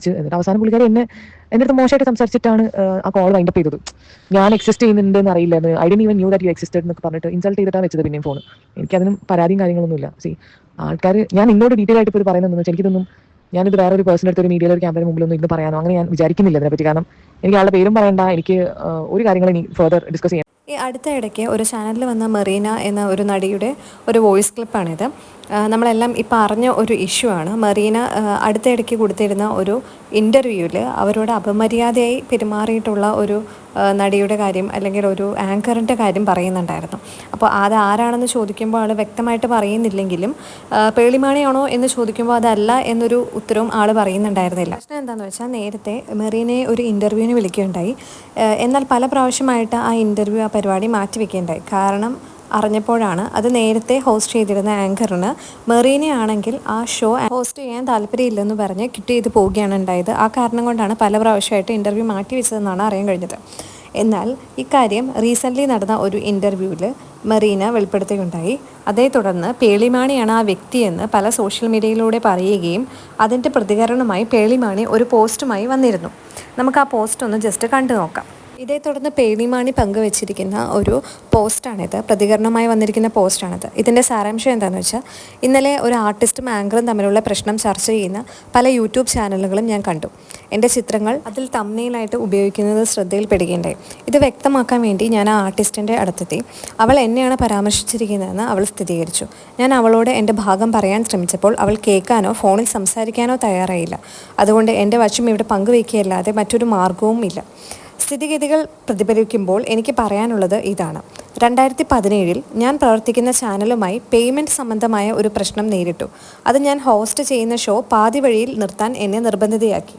എന്നിട്ട് അവസാനം പുള്ളിക്കാരി എന്നെ എന്റെ അടുത്ത് മോശമായിട്ട് സംസാരിച്ചിട്ടാണ് ആ കോൾ വൈൻഡ് അപ്പ് ചെയ്തത്. ഞാൻ എക്സിസ്റ്റ് ചെയ്യുന്നുണ്ട് എന്ന് അറിയില്ലെന്ന് I'd even knew that you existed എന്നൊക്കെ പറഞ്ഞിട്ട് ഇൻസൾട്ട് ചെയ്തിട്ടാണ് വെച്ചത് പിന്നെയും ഫോൺ എനിക്കതിനും പരാതിയും കാര്യങ്ങളൊന്നും ഇല്ല സി ആൾക്കാർ ഞാൻ നിന്നോട് ഡീറ്റെയിൽ ആയിട്ട് ഇപ്പോൾ പറയുന്നതെന്ന് എനിക്കിതൊന്നും ഞാനിത് വേറെ ഒരു പേഴ്സൺ അടുത്ത് ഒരു മീഡിയയിൽ ഒരു ക്യാമറ മുമ്പിലൊന്നും ഇന്ന് പറയാനോ അങ്ങനെ ഞാൻ വിചാരിക്കുന്നില്ല അതിനെപ്പറ്റി കാരണം എനിക്ക് ആളുടെ പേരും പറയണ്ട. എനിക്ക് ഒരു കാര്യങ്ങൾ ഇനി ഫർദർ ഡിസ്കസ് ചെയ്യാം ഈ അടുത്ത ഇടയ്ക്ക് ഒരു ചാനലിൽ വന്ന മെറീന എന്ന ഒരു നടിയുടെ ഒരു വോയിസ് ക്ലിപ്പാണിത് നമ്മളെല്ലാം ഇപ്പം അറിഞ്ഞ ഒരു ഇഷ്യൂ ആണ്. മെറീന അടുത്തിടയ്ക്ക് കൊടുത്തിരുന്ന ഒരു ഇന്റർവ്യൂവിൽ അവരോട് അപമര്യാദയായി പെരുമാറിയിട്ടുള്ള ഒരു നടിയുടെ കാര്യം അല്ലെങ്കിൽ ഒരു ആങ്കറിന്റെ കാര്യം പറയുന്നുണ്ടായിരുന്നു. അപ്പോൾ അത് ആരാണെന്ന് ചോദിക്കുമ്പോൾ ആൾ വ്യക്തമായിട്ട് പറയുന്നില്ലെങ്കിലും പേളിമാണിയാണോ എന്ന് ചോദിക്കുമ്പോൾ അതല്ല എന്നൊരു ഉത്തരവും ആൾ പറയുന്നുണ്ടായിരുന്നില്ല. പ്രശ്നം എന്താണെന്ന് വെച്ചാൽ നേരത്തെ മെറീനയെ ഒരു ഇന്റർവ്യൂവിന് വിളിക്കുകയുണ്ടായി. എന്നാൽ പല പ്രാവശ്യമായിട്ട് ആ ഇന്റർവ്യൂ ആ പരിപാടി മാറ്റിവെക്കുകയുണ്ടായി. കാരണം അറിഞ്ഞപ്പോഴാണ് അത് നേരത്തെ ഹോസ്റ്റ് ചെയ്തിരുന്ന ആങ്കറിന് മെറീനെ ആണെങ്കിൽ ആ ഷോ ഹോസ്റ്റ് ചെയ്യാൻ താല്പര്യമില്ലെന്ന് പറഞ്ഞ് കിട്ടി ചെയ്ത് പോവുകയാണ് ഉണ്ടായത്. ആ കാരണം കൊണ്ടാണ് പല പ്രാവശ്യമായിട്ട് ഇന്റർവ്യൂ മാറ്റി വെച്ചതെന്നാണ് അറിയാൻ കഴിഞ്ഞത്. എന്നാൽ ഇക്കാര്യം റീസെന്റ്ലി നടന്ന ഒരു ഇന്റർവ്യൂവിൽ മെറീന വെളിപ്പെടുത്തുകയുണ്ടായി. അതേ തുടർന്ന് പേളിമാണിയാണ് ആ വ്യക്തിയെന്ന് പല സോഷ്യൽ മീഡിയയിലൂടെ പറയുകയും അതിന്റെ പ്രതികരണമായി പേളിമാണി ഒരു പോസ്റ്റുമായി വന്നിരുന്നു. നമുക്ക് ആ പോസ്റ്റ് ഒന്ന് ജസ്റ്റ് കണ്ടു നോക്കാം. ഇതേ തുടർന്ന് പേണിമാണി പങ്കുവച്ചിരിക്കുന്ന ഒരു പോസ്റ്റാണിത്. പ്രതികരണമായി വന്നിരിക്കുന്ന പോസ്റ്റാണിത്. ഇതിന്റെ സാരാംശം എന്താണെന്ന് വെച്ചാൽ ഇന്നലെ ഒരു ആർട്ടിസ്റ്റും ആങ്കറും തമ്മിലുള്ള പ്രശ്നം ചർച്ച ചെയ്യുന്ന പല യൂട്യൂബ് ചാനലുകളും ഞാൻ കണ്ടു. എന്റെ ചിത്രങ്ങൾ അതിൽ തമ്മനയിലായിട്ട് ഉപയോഗിക്കുന്നത് ശ്രദ്ധയിൽപ്പെടുകയുണ്ടായി. ഇത് വ്യക്തമാക്കാൻ വേണ്ടി ഞാൻ ആ ആർട്ടിസ്റ്റിന്റെ അടുത്തെത്തി. അവൾ എന്നെയാണ് പരാമർശിച്ചിരിക്കുന്നതെന്ന് അവൾ സ്ഥിരീകരിച്ചു. ഞാൻ അവളോട് എന്റെ ഭാഗം പറയാൻ ശ്രമിച്ചപ്പോൾ അവൾ കേൾക്കാനോ ഫോണിൽ സംസാരിക്കാനോ തയ്യാറായില്ല. അതുകൊണ്ട് എന്റെ വശം ഇവിടെ പങ്കുവയ്ക്കുകയല്ലാതെ മറ്റൊരു മാർഗവും ഇല്ല സ്ഥിതിഗതികൾ പ്രതിഫലിക്കുമ്പോൾ എനിക്ക് പറയാനുള്ളത് ഇതാണ്. രണ്ടായിരത്തി പതിനേഴിൽ ഞാൻ പ്രവർത്തിക്കുന്ന ചാനലുമായി പേയ്മെന്റ് സംബന്ധമായ ഒരു പ്രശ്നം നേരിട്ടു. അത് ഞാൻ ഹോസ്റ്റ് ചെയ്യുന്ന ഷോ പാതി വഴിയിൽ നിർത്താൻ എന്നെ നിർബന്ധിതയാക്കി.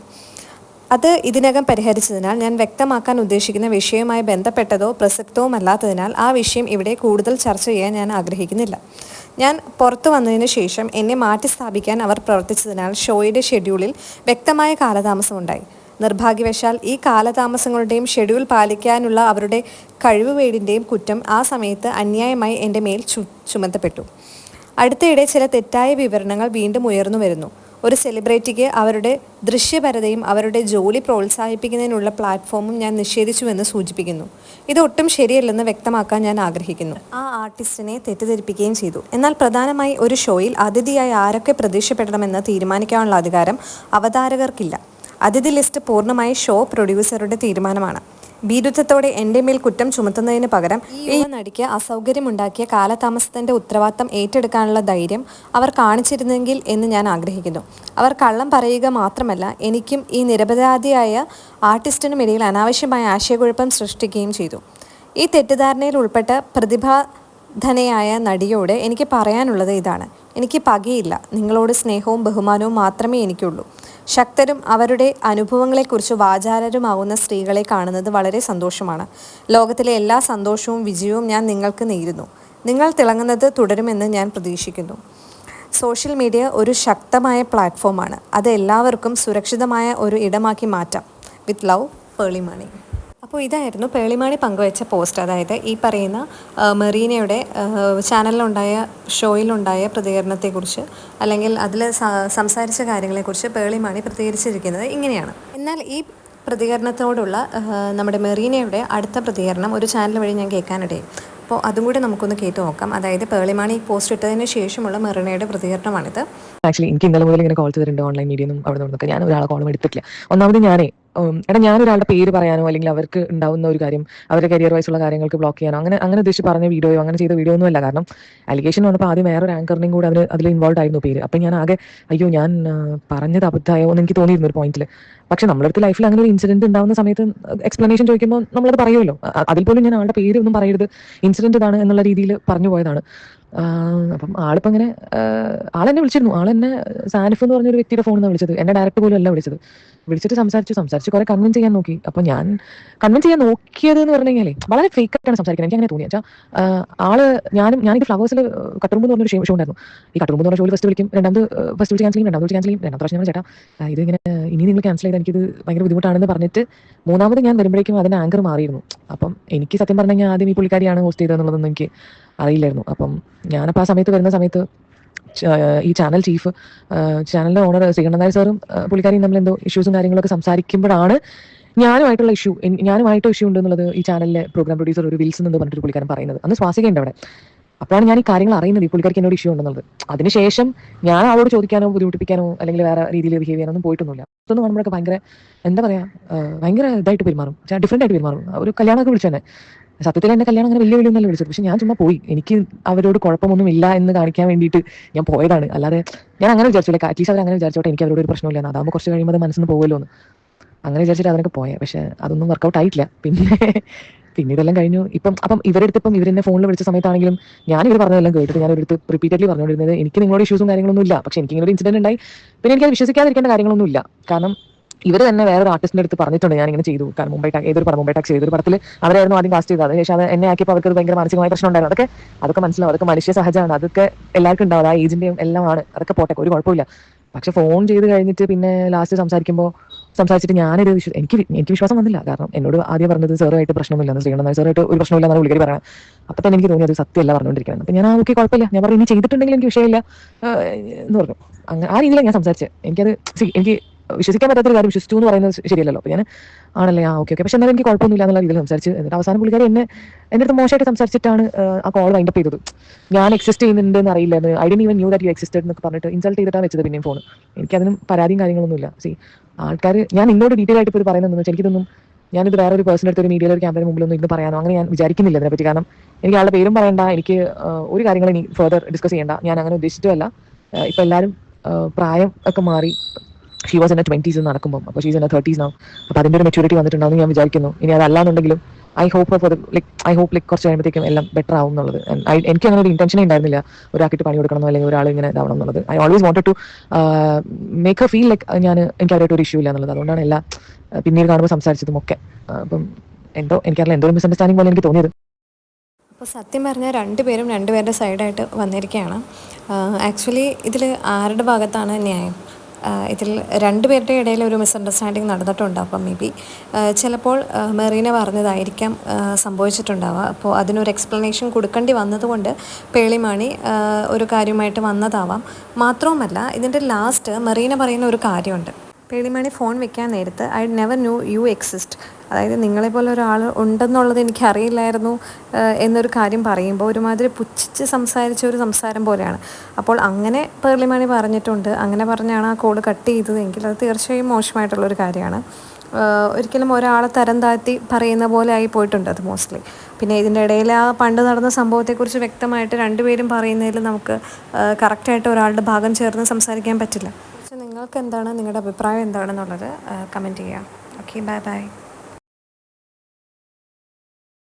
അത് ഇതിനകം പരിഹരിച്ചതിനാൽ ഞാൻ വ്യക്തമാക്കാൻ ഉദ്ദേശിക്കുന്ന വിഷയവുമായി ബന്ധപ്പെട്ടതോ പ്രസക്തവുമല്ലാത്തതിനാൽ ആ വിഷയം ഇവിടെ കൂടുതൽ ചർച്ച ചെയ്യാൻ ഞാൻ ആഗ്രഹിക്കുന്നില്ല. ഞാൻ പുറത്തു വന്നതിന് ശേഷം എന്നെ മാറ്റി സ്ഥാപിക്കാൻ അവർ പ്രവർത്തിച്ചതിനാൽ ഷോയുടെ ഷെഡ്യൂളിൽ വ്യക്തമായ കാലതാമസമുണ്ടായി. നിർഭാഗ്യവശാൽ ഈ കാലതാമസങ്ങളുടെയും ഷെഡ്യൂൾ പാലിക്കാനുള്ള അവരുടെ കഴിവുകേടിന്റെയും കുറ്റം ആ സമയത്ത് അന്യായമായി എന്റെ മേൽ ചു ചുമത്തപ്പെട്ടു. അടുത്തിടെ ചില തെറ്റായ വിവരണങ്ങൾ വീണ്ടും ഉയർന്നു വരുന്നു. ഒരു സെലിബ്രിറ്റിക്ക് അവരുടെ ദൃശ്യപരതയും അവരുടെ ജോലി പ്രോത്സാഹിപ്പിക്കുന്നതിനുള്ള പ്ലാറ്റ്ഫോമും ഞാൻ നിഷേധിച്ചുവെന്ന് സൂചിപ്പിക്കുന്നു. ഇത് ഒട്ടും ശരിയല്ലെന്ന് വ്യക്തമാക്കാൻ ഞാൻ ആഗ്രഹിക്കുന്നു. ആ ആർട്ടിസ്റ്റിനെ തെറ്റിദ്ധരിപ്പിക്കുകയും ചെയ്തു. എന്നാൽ പ്രധാനമായി ഒരു ഷോയിൽ അതിഥിയായി ആരൊക്കെ പ്രതീക്ഷപ്പെടണമെന്ന് തീരുമാനിക്കാനുള്ള അധികാരം അവതാരകർക്കില്ല. അതിഥി ലിസ്റ്റ് പൂർണമായി ഷോ പ്രൊഡ്യൂസറുടെ തീരുമാനമാണ്. ഭീരുത്വത്തോടെ എന്റെ മേൽ കുറ്റം ചുമത്തുന്നതിന് പകരം ഈ നടിക്ക് അസൗകര്യമുണ്ടാക്കിയ കാലതാമസത്തിന്റെ ഉത്തരവാദിത്തം ഏറ്റെടുക്കാനുള്ള ധൈര്യം അവർ കാണിച്ചിരുന്നെങ്കിൽ എന്ന് ഞാൻ ആഗ്രഹിക്കുന്നു. അവർ കള്ളം പറയുക മാത്രമല്ല എനിക്കും ഈ നിരപരാധിയായ ആർട്ടിസ്റ്റിനും ഇടയിൽ അനാവശ്യമായ ആശയക്കുഴപ്പം സൃഷ്ടിക്കുകയും ചെയ്തു. ഈ തെറ്റിദ്ധാരണയിൽ ഉൾപ്പെട്ട പ്രതിഭാധനയായ നടിയോട് എനിക്ക് പറയാനുള്ളത് ഇതാണ്. എനിക്ക് പകയില്ല. നിങ്ങളോട് സ്നേഹവും ബഹുമാനവും മാത്രമേ എനിക്കുള്ളൂ. ശക്തരും അവരുടെ അനുഭവങ്ങളെക്കുറിച്ച് വാചാരരുമാകുന്ന സ്ത്രീകളെ കാണുന്നത് വളരെ സന്തോഷമാണ്. ലോകത്തിലെ എല്ലാ സന്തോഷവും വിജയവും ഞാൻ നിങ്ങൾക്ക് നേരുന്നു. നിങ്ങൾ തിളങ്ങുന്നത് തുടരുമെന്ന് ഞാൻ പ്രതീക്ഷിക്കുന്നു. സോഷ്യൽ മീഡിയ ഒരു ശക്തമായ പ്ലാറ്റ്ഫോമാണ്. അത് എല്ലാവർക്കും സുരക്ഷിതമായ ഒരു ഇടമാക്കി മാറ്റാം. വിത്ത് ലവ് പേളിമണി അപ്പോൾ ഇതായിരുന്നു പേളിമാണി പങ്കുവച്ച പോസ്റ്റ്. അതായത് ഈ പറയുന്ന മെറീനയുടെ ചാനലിലുണ്ടായ ഷോയിലുണ്ടായ പ്രതികരണത്തെക്കുറിച്ച് അല്ലെങ്കിൽ അതിൽ സംസാരിച്ച കാര്യങ്ങളെക്കുറിച്ച് പേളിമാണി പ്രതികരിച്ചിരിക്കുന്നത് ഇങ്ങനെയാണ്. എന്നാൽ ഈ പ്രതികരണത്തോടുള്ള നമ്മുടെ മെറീനയുടെ അടുത്ത പ്രതികരണം ഒരു ചാനൽ വഴി ഞാൻ കേൾക്കാനിടയിൽ അപ്പോൾ അതും കൂടി നമുക്കൊന്ന് കേട്ട് നോക്കാം. അതായത് പേളിമാണി പോസ്റ്റ് ഇട്ടതിന് ശേഷമുള്ള മെറീനയുടെ പ്രതികരണമാണിത്. ആക്ച്വലി എനിക്ക് ഇന്നലെ മുതൽ ഇങ്ങനെ കോൾസ് വരുന്നുണ്ട് ഓൺലൈൻ മീഡിയ ഒന്നും അവിടെ നിന്നൊക്കെ. ഞാൻ ഒരാളെ കോളും എടുത്തിട്ടില്ല. ഒന്നാമത് ഞാനേ എടാ ഞാനൊരാളുടെ പേര് പറയാനോ? അല്ലെങ്കിൽ അവർക്ക് ഉണ്ടാവുന്ന ഒരു കാര്യം അവരുടെ കരിയർ വൈസുള്ള കാര്യങ്ങൾക്ക് ബ്ലോക്ക് ചെയ്യാനോ? അങ്ങനെ അങ്ങനെ ഉദ്ദേശിച്ച് പറഞ്ഞ വീഡിയോയോ അങ്ങനെ ചെയ്ത വീഡിയോ ഒന്നും അല്ല കാരണം അലിഗേഷൻ വന്നപ്പോൾ ആദ്യം വേറൊരു ആങ്കറിനെയും കൂടെ അവർ അതിൽ ഇൻവോൾവ് ആയിരുന്നു പേര്. അപ്പം ഞാൻ ആകെ അയ്യോ ഞാൻ പറഞ്ഞത് അബദ്ധമായോ എന്ന് എനിക്ക് തോന്നിയിരുന്നു ഒരു പോയിന്റിൽ പക്ഷെ നമ്മളടുത്ത് ലൈഫിൽ അങ്ങനെ ഒരു ഇൻസിഡന്റ് ഉണ്ടാവുന്ന സമയത്ത് എക്സ്പ്ലനേഷൻ ചോദിക്കുമ്പോൾ നമ്മളത് പറയുമല്ലോ. അതിൽ പോലും ഞാൻ ആളുടെ പേര് ഒന്നും പറയരുത്. ഇൻസിഡന്റ് ഇതാണ് എന്നുള്ള രീതിയിൽ പറഞ്ഞു പോയതാണ്. അപ്പം ആളിപ്പോ ഇങ്ങനെ ആളെന്നെ വിളിച്ചിരുന്നു. ആളെന്നെ സാനിഫ് എന്ന് പറഞ്ഞൊരു വ്യക്തിയുടെ ഫോണിൽ നിന്ന് വിളിച്ചത്. എന്നെ ഡയറക്റ്റ് പോലും അല്ല വിളിച്ചത്. വിളിച്ചിട്ട് സംസാരിച്ചു സംസാരിച്ച് കുറെ കൺവിൻസ് ചെയ്യാൻ നോക്കി. അപ്പൊ ഞാൻ കൺവിൻസ് ചെയ്യാൻ നോക്കിയത് എന്ന് പറഞ്ഞു കഴിഞ്ഞാൽ വളരെ ഫേക്ക് ആയിട്ടാണ് സംസാരിക്കുന്നത്. എനിക്ക് അങ്ങനെ തോന്നി. വെച്ചാൽ ആൾ ഞാനും ഞാൻ ഞാനിത് ഫ്ലവേഴ്സിൽ കട്ടുമ്പോൾ എന്ന് പറഞ്ഞൊരു ഷോ ഉണ്ടായിരുന്നു. ഈ കട്ടുമ്പോൾ എന്ന് പറഞ്ഞ ഷോയിൽ ഫസ്റ്റ് വിളിക്കും രണ്ടാമത് ഫസ്റ്റ് വിളിച്ച് ക്യാൻസൽ ചെയ്യും രണ്ടാമത് ക്യാൻസൽ ചെയ്യും രണ്ടാമത്തെ പ്രാവശ്യം ചേട്ടാ ഇത് ഇങ്ങനെ ഇനി നിങ്ങൾ ക്യാൻസൽ ചെയ്താൽ എനിക്കിത് ഭയങ്കര ബുദ്ധിമുട്ടാണെന്ന് പറഞ്ഞിട്ട് മൂന്നാമത് ഞാൻ വരുമ്പോഴേക്കും അതിന്റെ ആങ്കർ മാറിയിരുന്നു. അപ്പം എനിക്ക് സത്യം പറഞ്ഞു കഴിഞ്ഞാൽ ആദ്യം ഈ പുള്ളിക്കാരിയാണ് ഹോസ്റ്റ് ചെയ്തതെന്നുള്ളതൊന്നും എനിക്ക് അറിയില്ലായിരുന്നു. അപ്പം ഞാനപ്പോൾ ആ സമയത്ത് വരുന്ന സമയത്ത് ഈ ചാനൽ ചീഫ് ചാനലിന്റെ ഓണർ ശ്രീകണ്ഠൻ നായർ സാറും പുള്ളിക്കാരിയും തമ്മിൽ എന്തോ ഇഷ്യൂസും കാര്യങ്ങളൊക്കെ സംസാരിക്കുമ്പോഴാണ് ഞാനുമായിട്ടുള്ള ഇഷ്യൂ ഞാനുമായിട്ട് ഇഷ്യൂ ഉണ്ടെന്നുള്ളത് ഈ ചാനലിലെ പ്രോഗ്രാം പ്രൊഡ്യൂസർ ഒരു വിൽസ് എന്ന് പറഞ്ഞിട്ട് പുള്ളിക്കാരൻ പറയുന്നത്. അന്ന് ഉണ്ട് അവിടെ. അപ്പോഴാണ് ഞാൻ ഈ കാര്യങ്ങൾ അറിയുന്നത്. ഈ പുള്ളിക്കാർക്ക് എന്നോട് ഇഷ്യൂ ഉണ്ടെന്നുള്ളത്. അതിനുശേഷം ഞാൻ അവളോട് ചോദിക്കാനോ ബുദ്ധിമുട്ടിപ്പിക്കാനോ അല്ലെങ്കിൽ വേറെ രീതിയിൽ ബിഹേവ് ചെയ്യാനൊന്നും പോയിട്ടൊന്നുമില്ല. അതൊന്നും കാണുമ്പോഴൊക്കെ ഭയങ്കര എന്താ പറയാ ഭയങ്കര ഇതായിട്ട് പെരുമാറും. ഡിഫറെന്റ് ആയിട്ട് പെരുമാറും. ഒരു കല്യാണമൊക്കെ വിളിച്ചു തന്നെ. സത്യത്തിൽ എന്റെ കല്യാണം അങ്ങനെ വലിയ വലിയ ഒന്നല്ല വിളിച്ചത്. പക്ഷെ ഞാൻ ചുമ്മാ പോയി. എനിക്ക് അവരോട് കുഴപ്പമൊന്നും ഇല്ല എന്ന് കാണിക്കാൻ വേണ്ടിയിട്ട് ഞാൻ പോയതാണ്. അല്ലാതെ ഞാൻ അങ്ങനെ വിചാരിച്ചില്ല അറ്റ്ലീസ്റ്റ് അവർ അങ്ങനെ വിചാരിച്ചോട്ടെ എനിക്ക് അവരോട് ഒരു പ്രശ്നമില്ല അതാകുമ്പോൾ കുറച്ച് കഴിയുമ്പോൾ അത് മനസ്സിൽ പോകുമല്ലോ എന്ന് അങ്ങനെ വിചാരിച്ചിട്ട് അതിനൊക്കെ പോയത് പക്ഷെ അതൊന്നും വർക്കൗട്ട് ആയിട്ടില്ല. പിന്നെ പിന്നെ ഇതെല്ലാം കഴിഞ്ഞു. ഇപ്പം അപ്പം ഇവരെടുത്ത് ഇപ്പം ഇവരെന്നെ ഫോണിൽ വിളിച്ച സമയത്താണെങ്കിലും ഞാൻ ഇവർ പറഞ്ഞതെല്ലാം കേട്ടിട്ട് ഞാൻ ഇവരടുത്ത് റിപ്പീറ്റഡ്ലി പറഞ്ഞുകൊണ്ടിരുന്നത് എനിക്ക് നിങ്ങളോട് ഇഷ്യൂസും കാര്യങ്ങളൊന്നും ഇല്ല. പക്ഷെ എനിക്ക് ഇങ്ങനെ ഒരു ഇൻസിഡന്റ് ഉണ്ടായി. പിന്നെ എനിക്ക് അത് വിശ്വസിക്കാതിരിക്കേണ്ട കാര്യങ്ങളൊന്നും ഇല്ല. കാരണം ഇവർ തന്നെ വേറൊരു ആർട്ടിസ്റ്റിന്റെ അടുത്ത് പറഞ്ഞിട്ടുണ്ട് ഞാൻ ഇങ്ങനെ ചെയ്തു. കാരണം മുംബൈ ഏതൊരു പടം മുംബൈ ടാക്സ് ഏതൊരു പടത്തിൽ അവരായിരുന്നു ആദ്യം കാസ്റ്റ് ചെയ്തത്. അതിനുശേഷം അത് എന്നെ ആക്കിയപ്പോൾ അവർക്ക് ഭയങ്കര മാനസികമായ പ്രശ്നം ഉണ്ടായിരുന്നു അതൊക്കെ അതൊക്കെ മനസ്സിലാവും. അതൊക്കെ മനുഷ്യ സഹജമാണ്. അതൊക്കെ എല്ലാവർക്കും ഉണ്ടാവും. ആ ഏജിന്റെയും എല്ലാം ആണ് അതൊക്കെ പോട്ടെ ഒരു കുഴപ്പമില്ല. പക്ഷെ ഫോൺ ചെയ്ത് കഴിഞ്ഞിട്ട് പിന്നെ ലാസ്റ്റ് സംസാരിക്കുമ്പോൾ സംസാരിച്ചിട്ട് ഞാനൊരു വിശ്വ എനിക്ക് എനിക്ക് വിശ്വാസം വന്നില്ല. കാരണം എന്നോട് ആദ്യം പറഞ്ഞത് സാറുമായിട്ട് പ്രശ്നമില്ലെന്ന് ശ്രീകണ്ഠൻ സാറായിട്ട് ഒരു പ്രശ്നമില്ല എന്നാണ് പുള്ളിക്കാരി പറയാം അപ്പൊ തന്നെ എനിക്ക് തോന്നി അത് സത്യമല്ല പറഞ്ഞുകൊണ്ടിരിക്കുന്നത് അപ്പൊ ഞാൻ ഓക്കെ കുഴപ്പമില്ല. ഞാൻ പറഞ്ഞു ഇനി ചെയ്തിട്ടുണ്ടെങ്കിൽ എനിക്ക് വിഷയമില്ല. എന്ന് പറഞ്ഞു. അങ്ങനെ ആ രീതിയിലാണ് ഞാൻ സംസാരിച്ചത്. എനിക്കത് എനിക്ക് വിശ്വസിക്കാൻ പറ്റാത്തൊരു കാര്യം വിശ്വസിച്ചു എന്ന് പറയുന്നത് ശരിയല്ലല്ലോ. അപ്പൊ ഞാൻ ആണല്ലേ? ആ ഓക്കെ ഓക്കെ പക്ഷെ എന്നാലും എനിക്ക് കുഴപ്പമൊന്നുമില്ല എന്നുള്ള രീതിയിൽ സംസാരിച്ച് എന്നിട്ട് അവസാനം പുള്ളിക്കാരി എന്നെ എന്റെ അടുത്ത് മോശമായിട്ട് സംസാരിച്ചിട്ടാണ് ആ, കോൾ വൈൻഡ് അപ്പ് ചെയ്തത്. ഞാൻ എക്സിസ്റ്റ് ചെയ്യുന്നുണ്ട് എന്ന് അറിയില്ല I'd even knew that you existed എന്നൊക്കെ പറഞ്ഞിട്ട് ഇൻസൾട്ട് ചെയ്തിട്ടാണ് വെച്ചത് പിന്നെയും ഫോൺ എനിക്കതിനും പരാതിയും കാര്യങ്ങളൊന്നുമില്ല. സി ആൾക്കാർ ഞാൻ നിന്നോട് ഡീറ്റെയിൽ ആയിട്ട് ഇപ്പോൾ പറയുന്നതെന്ന് വെച്ചാൽ എനിക്കിതൊന്നും ഞാനിത് വേറെ ഒരു പേഴ്സൺ അടുത്ത് ഒരു മീഡിയയിൽ ഒരു ക്യാമറയുടെ മുമ്പിലൊന്നും ഇന്ന് പറയാനോ അങ്ങനെ ഞാൻ വിചാരിക്കുന്നില്ല അതിനെപ്പറ്റി കാരണം എനിക്ക് ആളുടെ പേരും പറയണ്ട എനിക്ക് ഒരു കാര്യങ്ങളും ഇനി ഫെർദർ ഡിസ്കസ് ചെയ്യേണ്ട. ഞാൻ അങ്ങനെ ഉദ്ദേശിച്ചിട്ടുമല്ല ഇപ്പം എല്ലാവരും പ്രായം ഒക്കെ മാറി ഷീ വാസ് എന്നെ ട്വന്റീസ് നടക്കുമ്പോൾ അപ്പോൾ ഷീസ് എന്നെ തേർട്ടീസ് ആവും അപ്പോൾ അതിന്റെ ഒരു മെച്ചൂരിറ്റി വന്നിട്ടുണ്ടാവും ഞാൻ വിചാരിക്കുന്നു. ഇനി അതല്ലാന്നുണ്ടെങ്കിലും I hope for like I hope like കുറച്ച് കഴിയുമ്പോഴത്തേക്കും എല്ലാം ബെറ്റർ ആവും എന്നുള്ളത്. എനിക്ക് അങ്ങനെ ഒരു ഇന്റൻഷനേ ഉണ്ടായിരുന്നില്ല. ഒരാക്കിട്ട് പണി കൊടുക്കണമെന്നോ അല്ലെങ്കിൽ ഒരാൾ ഇങ്ങനെ ഇതാവണം എന്നുള്ളത്. I always wanted to make a feel like ഞാൻ എനിക്ക് അവരായിട്ട് ഒരു ഇഷ്യൂ ഇല്ല എന്നുള്ളത് അതുകൊണ്ടാണ് എല്ലാ പിന്നീട് കാണുമ്പോൾ സംസാരിച്ചതും ഒക്കെ. അപ്പം എന്തോ എനിക്കറിയില്ല എന്തോ ഒരു മിസ്അണ്ടർസ്റ്റാൻഡിംഗ് പോലെ എനിക്ക് തോന്നിയത്. അപ്പോൾ സത്യം പറഞ്ഞാൽ രണ്ടുപേരും രണ്ടുപേരുടെ സൈഡായിട്ട് വന്നിരിക്കുകയാണ് ആക്ച്വലി ഇതിൽ ആരുടെ ഭാഗത്താണ് ന്യായം? ഇതിൽ രണ്ടുപേരുടെ ഇടയിൽ ഒരു മിസ്അണ്ടർസ്റ്റാൻഡിങ് നടന്നിട്ടുണ്ട്. അപ്പം മേ ബി ചിലപ്പോൾ മെറീന പറഞ്ഞതായിരിക്കാം സംഭവിച്ചിട്ടുണ്ടാവുക. അപ്പോൾ അതിനൊരു എക്സ്പ്ലനേഷൻ കൊടുക്കേണ്ടി വന്നതുകൊണ്ട് പേളിമാണി ഒരു കാര്യമായിട്ട് വന്നതാവാം. മാത്രവുമല്ല ഇതിന്റെ ലാസ്റ്റ് മെറീന പറയുന്ന ഒരു കാര്യമുണ്ട്. പേളിമാണി ഫോൺ വെക്കാൻ നേരത്ത് I never knew you exist അതായത് നിങ്ങളെപ്പോലെ ഒരാൾ ഉണ്ടെന്നുള്ളത് എനിക്കറിയില്ലായിരുന്നു എന്നൊരു കാര്യം പറയുമ്പോൾ ഒരുമാതിരി പുച്ഛിച്ച് സംസാരിച്ച ഒരു സംസാരം പോലെയാണ്. അപ്പോൾ അങ്ങനെ പേർലിമാണി പറഞ്ഞിട്ടുണ്ട്. അങ്ങനെ പറഞ്ഞാണ് ആ കോൾ കട്ട് ചെയ്തതെങ്കിൽ അത് തീർച്ചയായും മോശമായിട്ടുള്ളൊരു കാര്യമാണ്. ഒരിക്കലും ഒരാളെ തരം താഴ്ത്തി പറയുന്ന പോലെ ആയി പോയിട്ടുണ്ട് അത് മോസ്റ്റ്ലി. പിന്നെ ഇതിന്റെ ഇടയിൽ ആ പണ്ട് നടന്ന സംഭവത്തെക്കുറിച്ച് വ്യക്തമായിട്ട് രണ്ടുപേരും പറയുന്നതിൽ നമുക്ക് കറക്റ്റായിട്ട് ഒരാളുടെ ഭാഗം ചേർന്ന് സംസാരിക്കാൻ പറ്റില്ല. പക്ഷേ നിങ്ങൾക്ക് എന്താണ് നിങ്ങളുടെ അഭിപ്രായം എന്താണെന്നുള്ളത് കമന്റ് ചെയ്യാം ഓക്കെ ബൈ ബൈ.